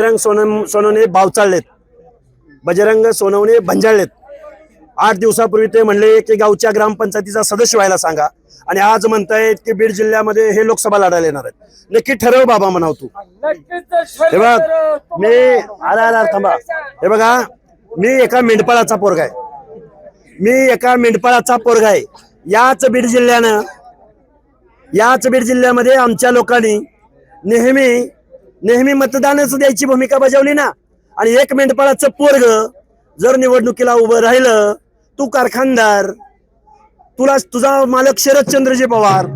बजरंग सोनम सोनवणे बावचाळलेत बजरंग सोनवणे भंजाळलेत. आठ दिवसापूर्वी ते म्हणले की गावच्या ग्रामपंचायतीचा सदस्य व्हायला सांगा. आणि आज म्हणतायत की बीड जिल्ह्यामध्ये हे लोकसभा लढायला येणार आहेत. नक्की ठरव बाबा म्हणाव तू. हे बघ मी आला आला थांबा. हे बघा मी एका मेंढपाळाचा पोरगा आहे. मी एका मेंढपाळाचा पोरगा आहे. याच बीड जिल्ह्यानं याच बीड जिल्ह्यामध्ये आमच्या लोकांनी नेहमी नेहमी मतदानच द्यायची भूमिका बजावली ना. आणि एक मेंढपाळाचं पोरग जर निवडणुकीला उभं राहिलं तू कारखानदार तुला तुझा मालक शरदचंद्रजी पवार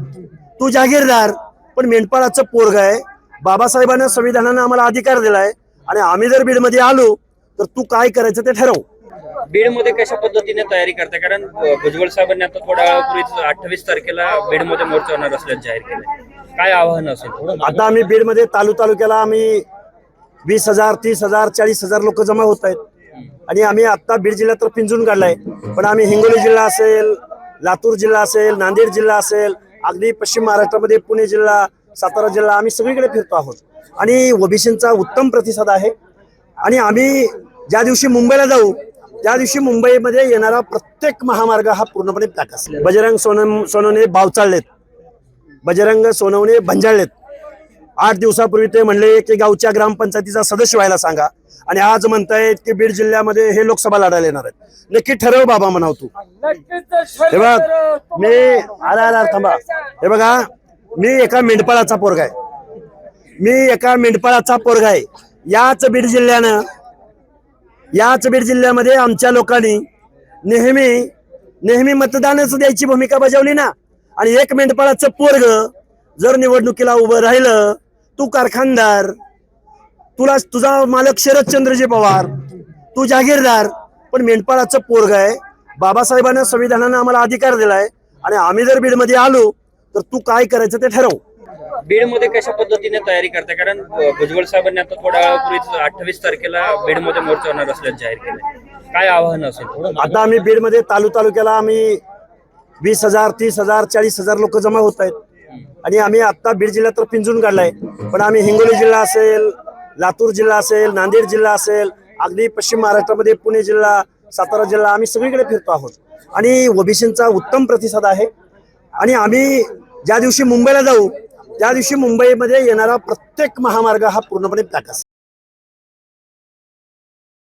तू जागीरदार पण मेंढपाळाचं पोरग आहे. बाबासाहेबांना संविधानानं आम्हाला अधिकार दिलाय. आणि आम्ही जर बीडमध्ये आलो तर तू काय करायचं ते ठरव. बीडमध्ये कशा पद्धतीने तयारी करते कारण भुजबळ साहेबांनी आता थोड्या अठ्ठावीस तारखेला बीडमध्ये मोर्चा होणार असल्याचं जाहीर केलं काय आव्हान असेल? आता आम्ही बीडमध्ये तालु तालुक्याला आम्ही वीस हजार तीस हजार चाळीस हजार लोक जमा होत आहेत. आणि आम्ही आता बीड जिल्ह्यात तर पिंजून काढलाय. पण आम्ही हिंगोली जिल्हा असेल लातूर जिल्हा असेल नांदेड जिल्हा असेल अगदी पश्चिम महाराष्ट्रामध्ये पुणे जिल्हा सातारा जिल्हा आम्ही सगळीकडे फिरतो आहोत. आणि ओबीसींचा उत्तम प्रतिसाद आहे. आणि आम्ही ज्या दिवशी मुंबईला जाऊ त्या दिवशी मुंबईमध्ये येणारा प्रत्येक महामार्ग हा पूर्णपणे पॅक असेल बजरंग सोनम सोनवणे बावचाळलेत बजरंग सोनवणे भंजाळलेत आठ दिवसापूर्वी ते म्हणले की गावच्या ग्रामपंचायतीचा सदस्य व्हायला सांगा. आणि आज म्हणतायत की बीड जिल्ह्यामध्ये हे लोकसभा लढायला येणार आहेत. नक्की ठरव बाबा म्हणाव तू. हे बघ मी आला आला थांबा. हे बघा मी एका मेंढपाळाचा पोरगा आहे. मी एका मेंढपाळाचा पोरगा आहे. याच बीड जिल्ह्यानं याच बीड जिल्ह्यामध्ये आमच्या लोकांनी नेहमी नेहमी मतदानच द्यायची भूमिका बजावली ना. आणि एक मेंढपाळाचं पोरग जर निवडणुकीला उभं राहिलं तू कारखानदार तुला तुझा मालक शरदचंद्रजी पवार तू जागीरदार पण मेंढपाळाचं पोरग आहे. बाबासाहेबांना संविधानानं आम्हाला अधिकार दिलाय आणि आम्ही जर बीडमध्ये आलो तर तू काय करायचं ते ठरव. बीडमध्ये कशा पद्धतीने तयारी करता कारण भुजबळ साहेबांनी आता थोड्या वेळापूर्वीच अठ्ठावीस तारखेला बीडमध्ये मोर्चा होणार असल्याचं जाहीर केलं काय आव्हान असेल? आता आम्ही बीडमध्ये तालु तालुक्याला आम्ही वीस हजार तीस हजार चाळीस हजार लोक जमा होत आहेत. आणि आम्ही आता बीड जिल्ह्यात तर पिंजून काढलाय. पण आम्ही हिंगोली जिल्हा असेल लातूर जिल्हा असेल नांदेड जिल्हा असेल अगदी पश्चिम महाराष्ट्रामध्ये पुणे जिल्हा सातारा जिल्हा आम्ही सगळीकडे फिरतो आहोत. आणि ओबीसींचा उत्तम प्रतिसाद आहे. आणि आम्ही ज्या दिवशी मुंबईला जाऊ त्या दिवशी मुंबईमध्ये येणारा प्रत्येक महामार्ग हा पूर्णपणे पॅक असेल